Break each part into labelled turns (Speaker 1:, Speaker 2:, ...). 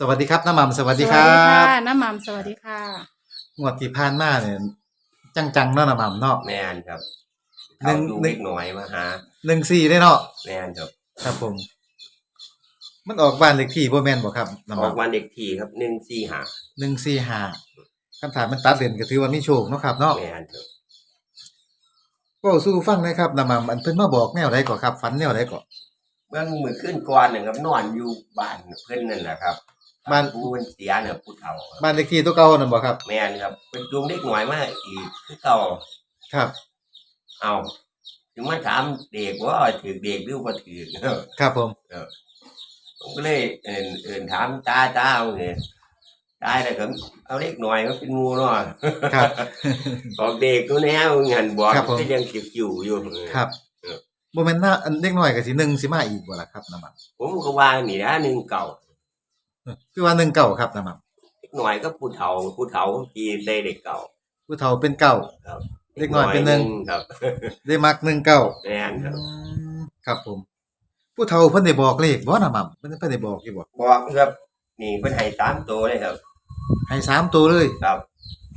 Speaker 1: สวัสดีครับน้ำหม่ำสวัสดีค
Speaker 2: ส
Speaker 1: รั
Speaker 2: วัสดีค่ะ
Speaker 1: บ
Speaker 2: น้ำหม่ำสวัสดีค่ะ
Speaker 1: งวดที่ผ่านมาเนี่ยจังๆเนาะน้ำหม่ำเนาะ
Speaker 3: แม่นครับ
Speaker 1: หนึ่
Speaker 3: เขา
Speaker 1: ง
Speaker 3: ดู
Speaker 1: หนึ่
Speaker 3: เล็
Speaker 1: ง
Speaker 3: กหน่อยมาหา
Speaker 1: หนึ่งสี่ได้เนาะ
Speaker 3: แม่นครับ
Speaker 1: ครับผม มันออกบ้านเลขที่บ่แม่นบ่ครับน้ำห
Speaker 3: ออก
Speaker 1: ม่ำ
Speaker 3: วันเด็กที่ครับหนึ่งสี่หา
Speaker 1: หนึ่งสี่ห้าคำถามมันตัดเล่นก็ถือว่ามีโชคเนาะครับเนาะ
Speaker 3: แม่นครับ
Speaker 1: ก็สู้ฟังหนะครับน้ำหม่ำอันเพิ่นมาบอกแนวใดก่อครับฝันแนวใดก่อ
Speaker 3: เมื่อมือขึ้นก่อนหนึ่งครับนอนอยู่บ้านเพื่อนนั่นแหละครับ
Speaker 1: บ้าน
Speaker 3: ผู้เป็นเสียเนี่ยผู้เฒ่าครับ
Speaker 1: บ้านเลขที่ตัวเก่านั่นบ่ครับ
Speaker 3: แม่นครับ เป็นจูงเล็กหน่อยมาอีกคือเก่า
Speaker 1: ครับ
Speaker 3: เอาถึงมาถามเด็กว่าถือเด็กหรือว่าถือ
Speaker 1: ครับผม
Speaker 3: ผมก็เลยเอินเอินถามตาตาเอาเนี่ยตายแล้วก็เอาเล็กหน่อยมาเป็นหงูเนาะ
Speaker 1: ครับ
Speaker 3: บอกเด็กตัวแนวงานบอก
Speaker 1: ครับผม
Speaker 3: ก็ยังเก็บอยู่อยู่
Speaker 1: ครับ
Speaker 3: เออ
Speaker 1: บ่แม่นหน้าอันเล็กน้อยก็สิหนึ่งสิมาอีกบ่ล่ะครับน้ำหม่
Speaker 3: ผมก็ว่านี่นะหนึ่งเก่าำ
Speaker 1: คือว่าหนึ่งเก่าครับน้ำหม่ำ
Speaker 3: เล็กหน่อยก็ผู้เฒ่าผู้เฒ่ากีได้เด็กเก่า
Speaker 1: ผู้เฒ่าเป็นเก่า
Speaker 3: ครับ
Speaker 1: เล็กน้อยเป็นหนึ่ง
Speaker 3: ครับ
Speaker 1: ได้มักหนึ่งเก่า
Speaker 3: แม่นครับ
Speaker 1: ครับผม ผู้เฒ่าเพิ่นได้บอกเลขบ่น่ะหม่ำเพิ่นเพิ่นได้บอกอยู่บ่
Speaker 3: บอกครับ นี่เพิ่นให้สามตัวเลยครับ
Speaker 1: ให้สามตัวเลย
Speaker 3: ครับ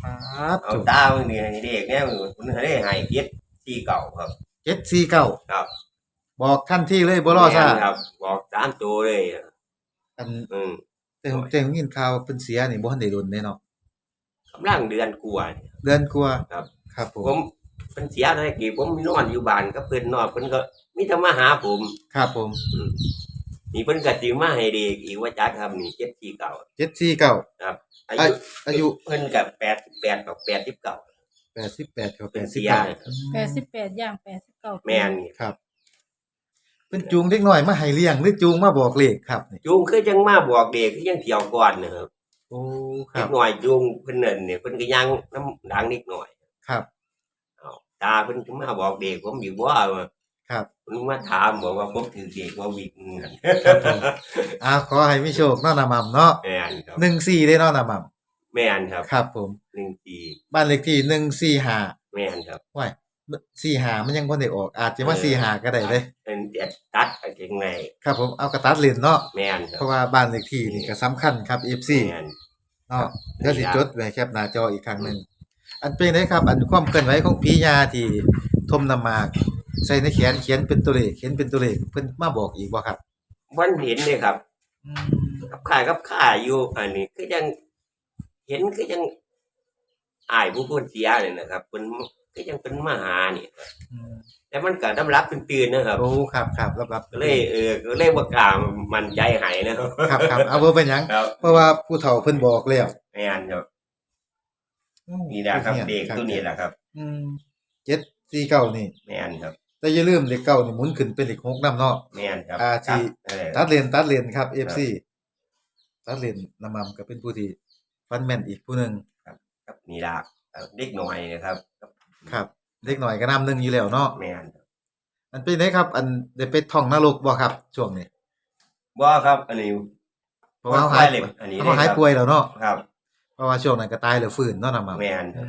Speaker 1: ครับ
Speaker 3: เอาตาเนี่ให้เด็กเนี่ยเพิ่นให้ให้เจ็ดที่เก่าครับ
Speaker 1: เจ็ดสี่เก้า
Speaker 3: ครับ
Speaker 1: บอกทันทีเลยบ่รอซ่า
Speaker 3: แม่นครับ บอกสามตัวเลย
Speaker 1: อัน
Speaker 3: อืม
Speaker 1: แต่ผมแต่ผมยินข่าวเพิ่นเสียนี่บ่ทันได้โดนแน่เนาะ
Speaker 3: กำลังเดือนกว่าเนี่ย
Speaker 1: เดือนกว่า
Speaker 3: ครับ
Speaker 1: ครับผม
Speaker 3: ผมเพิ่นเสียได้กี่ผมนอนอยู่บ้านกับเพิ่นนอนเพิ่นก็มีแต่มาหาผม
Speaker 1: ครับผม
Speaker 3: นี่เพิ่นก็สิมาให้เด็กอีกว่าจักครับนี่เจ็ดที่เก่า
Speaker 1: เจ็ดสี่เก้า
Speaker 3: อา
Speaker 1: อา
Speaker 3: ยุ
Speaker 1: อายุ
Speaker 3: เพิ่นกับแปดแปดกับแปดสิบเก่า
Speaker 1: แปดสิบแปดกับ
Speaker 3: เป็
Speaker 1: แป
Speaker 3: น
Speaker 1: ดสิบ
Speaker 3: เสีย
Speaker 1: เก้า
Speaker 2: แปดสิบแปดย่างแปดสิบเก้า
Speaker 3: แม่นนี่
Speaker 1: ครับ เพิ่นจูงเด็กน้อยมาให้เลี้ยงหรือจูงมาบอกเลขครับนี่
Speaker 3: จูงคือจังมาบอกเด็กคือยังเที่ยวก่อนนะครับ
Speaker 1: โอ้ค
Speaker 3: เด็
Speaker 1: รับ
Speaker 3: กหน่อยจูงเพิ่นนั่นเนี่ยเพิ่นก็ยังน้ำดังนิดหน่อย
Speaker 1: ครับ
Speaker 3: เอาตาเพิ่นก็มาบอกเด็กผมอยู่ว่า
Speaker 1: ครับ
Speaker 3: เพิ่นมาถามบอกว่าผมถือเด็กว่าวิ่งนั่น
Speaker 1: ครับผมอ่าขอให้มีโชคเนาะน้ำหม่ำเนาะ
Speaker 3: แม่นครับ
Speaker 1: หนึ่งสี่ได้เนาะน้ำหม่
Speaker 3: แม่นครับำ
Speaker 1: ครับผม
Speaker 3: หนึ่งปี
Speaker 1: บ้านเลขที่หนึ่งสี่ห้า
Speaker 3: แม่นครับ
Speaker 1: ว้าย สี่หามันยังบ่ได้ออก อาจจะมา
Speaker 3: เออ
Speaker 1: สี่หาก็ได้เลย
Speaker 3: เป็นเด็ดตัดอะไรไง
Speaker 1: ครับผมเอากระตัดเลนเนาะ
Speaker 3: แม่นค
Speaker 1: เพ
Speaker 3: รับ
Speaker 1: ราะว่าบ้านเลขที่นี่ก็สำคัญครับ FC
Speaker 3: แม่น
Speaker 1: เนาะ
Speaker 3: ครับ
Speaker 1: เดี๋ยวสิจดไว้แคปหน้าจออีกครั้งหนึงอันเป็นไดครับ อันความเคลื่อนไหวของผียาที่ทมน้ำหมาก ใส่ในแขนเขียนเป็นตัวเลขเขียนเป็นตัวเลขเพิ่นมาบอกอีกบ่ครับ
Speaker 3: วันเห็นเลยครับ
Speaker 1: อืม
Speaker 3: กับข่ายกับข่าอยู่อันนี้ก็ยังเห็นก็ยังอายผู้คนเสียเลยนะครับเป็น ก็ยังเป็นมหานี่
Speaker 1: อืม
Speaker 3: แต่มันก็น้ำรับเป็นตื่นนะครับ
Speaker 1: โอ้ครับครับรับรับ
Speaker 3: ก็เลยเออก็เลยว่ากล้ามันใจหายนะครับ
Speaker 1: ครับครับเอาบ่เป็นหยัง
Speaker 3: ครับ
Speaker 1: เพราะว่าผู้เฒ่าเพิ่นบอกแล้ว
Speaker 3: แม่นครับ
Speaker 1: อืม
Speaker 3: นี่นะครับ
Speaker 1: ผู้
Speaker 3: เด็ก
Speaker 1: ครับ
Speaker 3: ตัวนี้แหละครับ
Speaker 1: อืม749นี่
Speaker 3: แม่นครับ
Speaker 1: แต่อย่าลืมเลขเก้านี่หมุนขึ้นเป็นเลขหกนำเนาะ
Speaker 3: แม่นครับ
Speaker 1: อ่าที่
Speaker 3: เออ
Speaker 1: ตัดเลนตัดเลนครับ FC ตัดเลนน้ำมันก็เป็นผู้ที่ฟันแม่นอีกผู้หนึ่ง
Speaker 3: ครับนี่ละเอ่อเด็กหน่อยนะครับ
Speaker 1: ครับเด็กหน่อยก็นำหนึ่งอยู่แล้วเนาะ
Speaker 3: แม่นครับ
Speaker 1: อันเป็นไงครับ อันได้ไปท่องนรกบ่ครับ ช่วงนี้
Speaker 3: ว่าครับ อันนี้
Speaker 1: เพราะว่าเขาหาย
Speaker 3: เลยอันนี้
Speaker 1: เขาหาย
Speaker 3: เลยครับ
Speaker 1: ป่วยแล้วเนาะ
Speaker 3: ครับ
Speaker 1: เพราะว่าช่วงนั้นก็ตายแล้วฟื้นเนาะน้ำมัน
Speaker 3: แม่นค
Speaker 1: อื
Speaker 3: รับ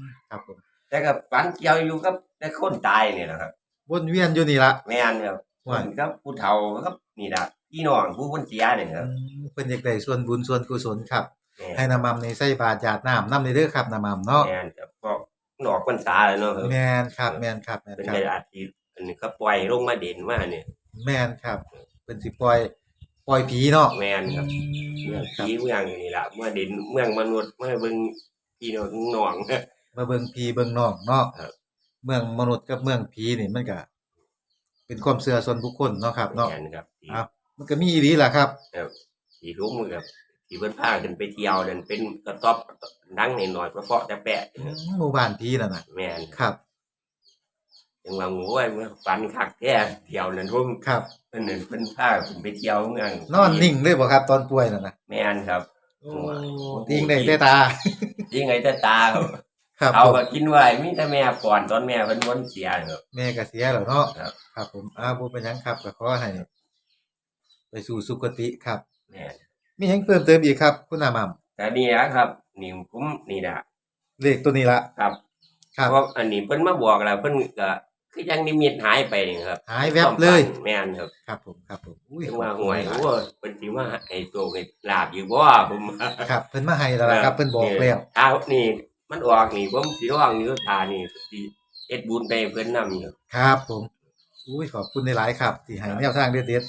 Speaker 1: มครับผม
Speaker 3: แต่กับฝันเกี่ยวอยู่กับแต่คนตายเนี่ยนะครับ
Speaker 1: วนเวียนอยู่นี่ละ
Speaker 3: แม่นครับ
Speaker 1: ว่า
Speaker 3: มันก็ผู้เฒ่าครับนี่ละพี่น้องผู้คนเสียเนี่ยครับ
Speaker 1: อืมเพิ่นอยากได้ส่วนบุญส่วนกุศลครับ
Speaker 3: แม่
Speaker 1: ให้น้ำมันนี่ใส่บาตรหยาดน้ำนำเด้อครับน้ำมันเนาะ
Speaker 3: แม่นครับก็หนอกพรรษาแล้วเนาะครับ
Speaker 1: แม่นครับแม่นครับแม่น
Speaker 3: เป็น
Speaker 1: ครับ
Speaker 3: ในอาทิตย์อันนี้ก็ปล่อยลงมาเด่นมาเนี่ย
Speaker 1: แม่นครับเป็นสิปล่อยปล่อยผีเนาะ
Speaker 3: แม่นครับเมือง
Speaker 1: ครับ
Speaker 3: ผีเมืองนี่ละเมื่อเด่นเมืองมนุษย์เมื่อเบิ่งพี่น้องน้อง
Speaker 1: มาเบิ่งผีเบิ่งน้องเนาะ
Speaker 3: ครับ
Speaker 1: เมืองมนุษย์กับเมืองผีนี่มันก็เป็นความเชื่อส่วนบุคคลเนาะครับเนาะ
Speaker 3: แม่นครับที่
Speaker 1: ครับมันก็มีอีหลีล่ะครับ
Speaker 3: ที่รู้มือครับ ที่เพิ่นพากันไปเที่ยวนั่นเป็นกระต๊อบดังหน่อยๆเพราะๆแต่แปะ
Speaker 1: หมู่บ้านผีนั่นน่ะ
Speaker 3: แม่น
Speaker 1: ครับ
Speaker 3: จังว่าโอ้ยเมื่อฝันคักแท้เที่ยวนั่นพุ่ม
Speaker 1: ครับ
Speaker 3: เพิ่นนั่นเพิ่นพาผมไปเที่ยวเมือง
Speaker 1: นอนนิ่งเลยบ่ครับตอนป่วยนั่นน่ะ
Speaker 3: แม่นครับ
Speaker 1: โอ้
Speaker 3: โอ้
Speaker 1: ติ้งได้แต่ตา
Speaker 3: ยังไงแต่ตาครับ
Speaker 1: ครับ
Speaker 3: เอา
Speaker 1: ผม
Speaker 3: ก็กินไว้มีแต่แม่ก่อนตอนแม่เพิ่นวนเสียครับ
Speaker 1: แม่ก็เสียแล้วเนาะ
Speaker 3: ครับ
Speaker 1: ครับผมอ้าวบ่เป็นหยังครับก็ขอให้ไปสู่สุคติครับ
Speaker 3: แม่น
Speaker 1: มีหยังเพิ่มเติมอีกครับ คุณอาหม่ำ
Speaker 3: แต่นี่นะครับ นี่ผมนี่นะ
Speaker 1: เลขตัวนี้ละ
Speaker 3: ครับ
Speaker 1: ครับ
Speaker 3: เพราะอันนี้เพิ่นมาบอกแล้วเพิ่นก็คือยังนิมิตหายไปนี่ครับ
Speaker 4: หายแวบเลย
Speaker 3: แม่นครับ
Speaker 4: ครับผมครับผมอุ้ย
Speaker 3: ถึงว่าห่วย
Speaker 4: ขอบ
Speaker 3: โอ้
Speaker 4: คุณหลาย
Speaker 3: เป็นสิมาให้โตให้ลาบอยู่บ่ผม
Speaker 4: ครับเพิ่นมาให้แล้วล่ะครับเพิ่นบอกแล้ว
Speaker 3: ถ้านี่ มันออกนี่ผมสิร้องนี่ก็ทานี่สิเฮ็ดบุญไปให้เพิ่นนำครับ
Speaker 4: ครับผมอุ้ยขอบคุณในหลายๆครับ ที่ให้แนวทางเด็ด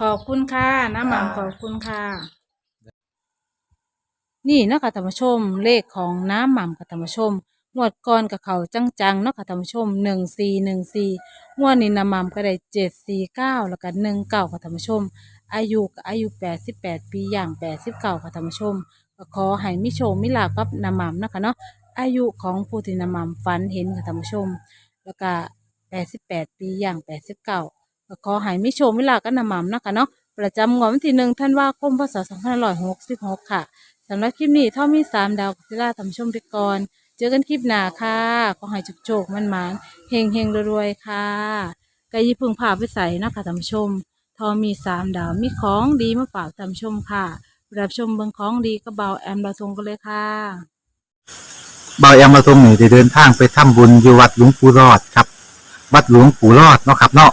Speaker 2: ขอบคุณค่ะน้ำหม่ำขอบคุณค่ะ นี่เนาะคะธรรมชม เลขของน้ำหม่ำกับธรรมชมงวดก่อนกับเขาจังๆเนาะค่ะธรรมชมหนึ่งสี่หนึ่งสี่งวดนี้น้ำหม่ำก็ได้เจ็ดสี่เก้าแล้วก็หนึ่งเก้าค่ะธรรมชม อายุก็อายุแปดสิบแปดปีอย่างแปดสิบเก้าค่ะธรรมชมก็ขอให้มิโชคมิลาภกับน้ำหม่ำเนาะคะเนาะอายุของผู้ที่น้ำหม่ำฝันเห็นค่ะธรรมชม แล้วก็แปดสิบแปดปีอย่างแปดสิบเก้า ก็ขอให้มิโชคมิลากันนำหม่ำนะคะเนาะประจำงวดวันที่หนึ่งท่านว่าคมพศสองพันร้อยหกสิบหกค่ะสำหรับคลิปนี้ถ้ามีสามดาวกสิลาทำชมไปก่อนเจอกันคลิปหน้าค่ะขอให้จุกโจกมันมันเฮงเฮงรวยๆค่ะกายพึงพาไปใส่นะคะท่าชมทอมีสามดาวมีของดีมาฝากท่าชมค่ะรับชมเบืองของดีกระเบาแอมเราทงกันเลยค่ะ
Speaker 1: บายอำมาตรงนี่ได้เดินทางไปทำบุญอยู่วัดหลวงปู่รอดครับ วัดหลวงปู่รอดเนาะครับเนาะ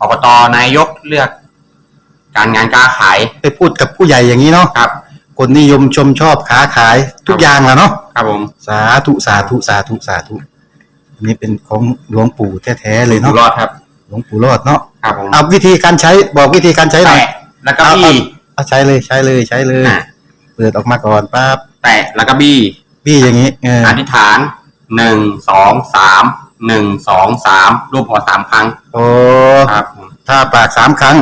Speaker 5: อบตนายกเลือก การงานการขาย
Speaker 1: ไปพูดกับผู้ใหญ่อย่างนี้เนาะ
Speaker 5: ครับ
Speaker 1: คนนิยมชมชอบค้าขายทุกอย่างแหล้วเนาะ
Speaker 5: ครับผม
Speaker 1: สาธุสาธุสาธุสาธุอันนี้เป็นของหลวงปู่แท้ๆเลย
Speaker 5: อยู่
Speaker 1: เนาะ
Speaker 5: รอดครับ
Speaker 1: หลวงปู่รอดเนาะ
Speaker 5: ครับผม
Speaker 1: เอาวิธีการใช้บอกวิธีการใช้หน่อย
Speaker 5: แตะแล้วก็บี้
Speaker 1: เอาใช้เลยใช้เลยใช้เลย
Speaker 5: อะ
Speaker 1: เปิดออกมาก่อนปั๊บ
Speaker 5: แตะแล้วก็บี้
Speaker 1: พี่อย่างนี้เออ
Speaker 5: อธิษฐานหนึ่งสองสาม หนึ่งสองสามรูปหัวสามครั้ง
Speaker 1: โอ้
Speaker 5: ครับผม
Speaker 1: ถ้าปากสามครั้ง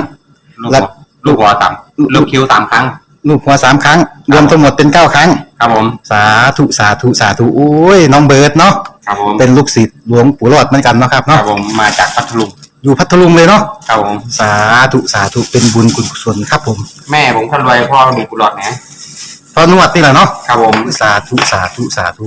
Speaker 5: ลูก
Speaker 1: แล้
Speaker 5: หั
Speaker 1: ว
Speaker 5: วลูกหัวสามลูกคิ้วสามครั้ง
Speaker 1: ลูกหัวสามครั้ง รวมทั้งหมดเป็นเก้าครั้ง
Speaker 5: ครับผม
Speaker 1: สาธุสาธุสาธุโอ้ยน้องเบิร์ดเนาะ
Speaker 5: ครับผม
Speaker 1: เป็นลูกศิษย์หลวงปู่รอดเหมือนกันเนาะครับ
Speaker 5: ครั
Speaker 1: เนาะ
Speaker 5: บผมมาจากพัทลุง
Speaker 1: อยู่พัทลุงเลยเนาะ
Speaker 5: ครับผม
Speaker 1: สาธุสาธุเป็นบุญกุศลครับผม
Speaker 5: แม่ผมคนรวยพ่อมีกุหลาบนะ
Speaker 1: พอนวดนี่แหละเนาะ
Speaker 5: ครับผม
Speaker 1: สาธุสาธุสาธุ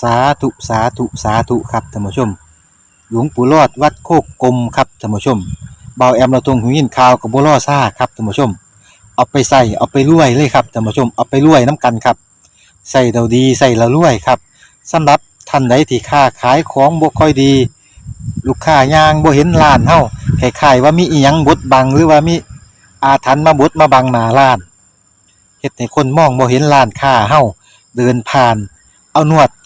Speaker 1: สาธุสาธุสาธุครับท่านผู้ชม หลวงปู่รอดวัดโคกกลมครับท่านผู้ชมเบาแอมเราตรงหูยินข่าวกับบัวล่อซ่าครับท่านผู้ชม เอาไปใส่เอาไปรวยเลยครับท่านผู้ชมเอาไปรวยน้ำกันครับใส่เราดีใส่เรารวยครับสำหรับท่านใดที่ค้าขายของบ่ค่อยดี ลูกค้ายางบ่เห็นร้านเฮาคล้ายว่ามีอีหยังบดบังหรือว่ามีอาถรรพ์มาบดมาบังหน้าร้านเฮ็ดให้คนมองบ่เห็นร้านค้าเฮาเดินผ่าน เอานวด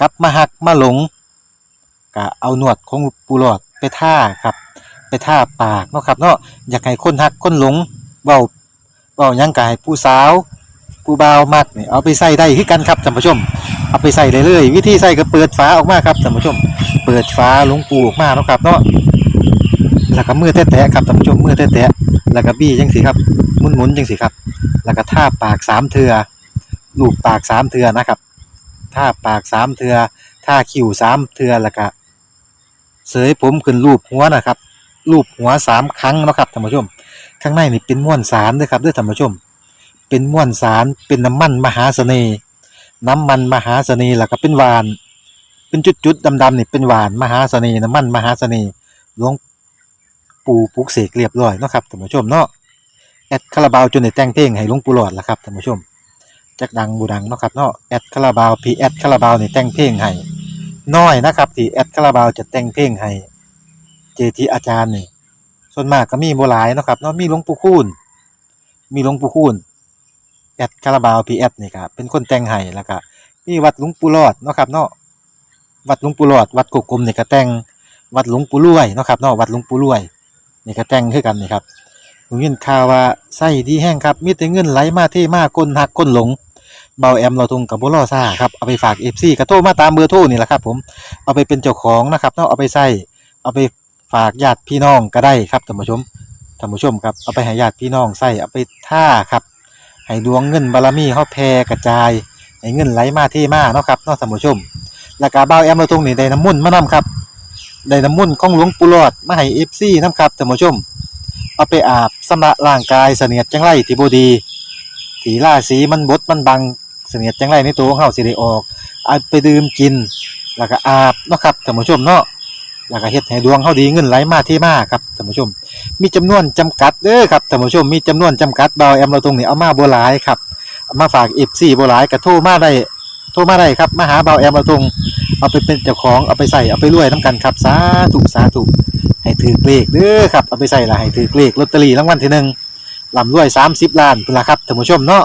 Speaker 1: กลับมาหักมาหลงก็เอาหนวดของปูหลอดไปท่าครับ ไปท่าปากเนาะครับเนาะอยากให้คนหักคนหลงเบาเบายังกายผู้สาวผู้บ่าวมักเนี่ยเอาไปใส่ได้คือกันครับท่านผู้ชม เอาไปใส่เลยเลยวิธีใส่ก็เปิดฝาออกมาครับท่านผู้ชม เปิดฝาหลวงปูออกมาเนาะครับเนาะแล้วก็มือแตะๆครับท่านผู้ชมมือแตะๆแล้วก็บี้จังสิครับหมุนๆจังสิครับ แล้วก็ท่าปากสามเทือลูบปากสามเทือนะครับ ท่าปากสามเทือท่าคิ้วสามเทือแล้วก็เสยผมขึ้นรูปหัวนะครับ รูปหัวสามครั้งนะครับท่านผู้ชม ข้างในนี่เป็นม้วนสารด้วยครับด้วยท่านผู้ชม เป็นม้วนสารเป็นน้ำมันมหาเสน่ห์น้ำมันมหาเสน่ห์แล้วก็เป็นหวาน เป็นจุดๆดำๆนี่เป็นหวานมหาเสน่ห์น้ำมันมหาเสน่ห์หลวงปู่ปลุกเสกเรียบร้อยนะครับท่านผู้ชมเนาะแอดคาราบาวจนได้แต่งเพลงให้หลวงปู่หลอดละครับท่านผู้ชม จักดังบูดังเนาะครับเนาะแอดคาราบาวพีแอดคาราบาวนี่แต่งเพลงให้น้อยนะครับที่แอดคาราบาวจะแต่งเพลงให้เจทีอาจารย์นี่ส่วนมากก็มีโบ่หลายเนาะครับเนาะมีหลวงปู่คูณมีหลวงปู่คูณแอดคาราบาวพีแอดนี่ครับเป็นคนแต่งให้แล้วก็มีวัดหลวงปู่หลอดเนาะครับเนาะวัดหลวงปู่หลอด วัดกกกลมนี่ก็แต่งวัดหลวงปู่รวยเนาะครับเนาะวัดหลวงปู่รวยนี่ก็แต่งคือกันนี่ครับผมยินข่าวว่าไส้ดีแห้งครับมีแต่เงินไหลมาเทมาคนหักคนหลง เบาแอมเราทุงกับบ่รอซ่าครับเอาไปฝาก FC ก็โทรมาตามเบอร์โทรนี่แหละครับ ผมเอาไปเป็นเจ้าของนะครับเนาะเอาไปใส่เอาไปฝากญาติพี่น้องก็ได้ครับท่านผู้ชมท่านผู้ชมครับเอาไปให้ญาติพี่น้องใส่เอาไปท่าครับให้ดวงเงินบารมีเฮาแผ่กระจายให้เงินไหลมาเทมาเนาะครับเนาะท่านผู้ชมแล้วก็บ่าแอมเราตรงนี้ได้น้ำมุ่นมานํครับได้น้ำมุ่นของหลวงปู่หลอดมาให้ FC นํครับท่านผู้ชมเอาไปอาบสำระร่างกายเสนียดจังไรที่บดีที่ราศีมันบดมันบัง เสนียดจังไรในตัวของเฮาสิได้ออกเอาไปดื่มกิน แล้วก็อาบเนาะครับท่านผู้ชมเนาะแล้วก็เฮ็ดให้ดวงเฮาดีเงินไหลมาเทมาครับท่านผู้ชม มีจำนวนจำกัดเด้อครับท่านผู้ชมมีจำนวนจำกัดเบาแอมเราตรงนี้เอามาบ่หลายครับเอามาฝาก FC บ่หลายก็โทรมาได้โทรมาได้ครับมาหาเบาแอมเราทงเอาไปเป็นเจ้าของเอาไปใส่เอาไปรวยน้ำกันครับสาธุสาธุให้ถือเลขเด้อครับเอาไปใส่ละให้ถือเลขลอตเตอรี่รางวัลที่หนึ่งลำรวยสามสิบล้านเป็นละครับท่านผู้ชมเนาะ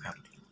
Speaker 4: ครับครับ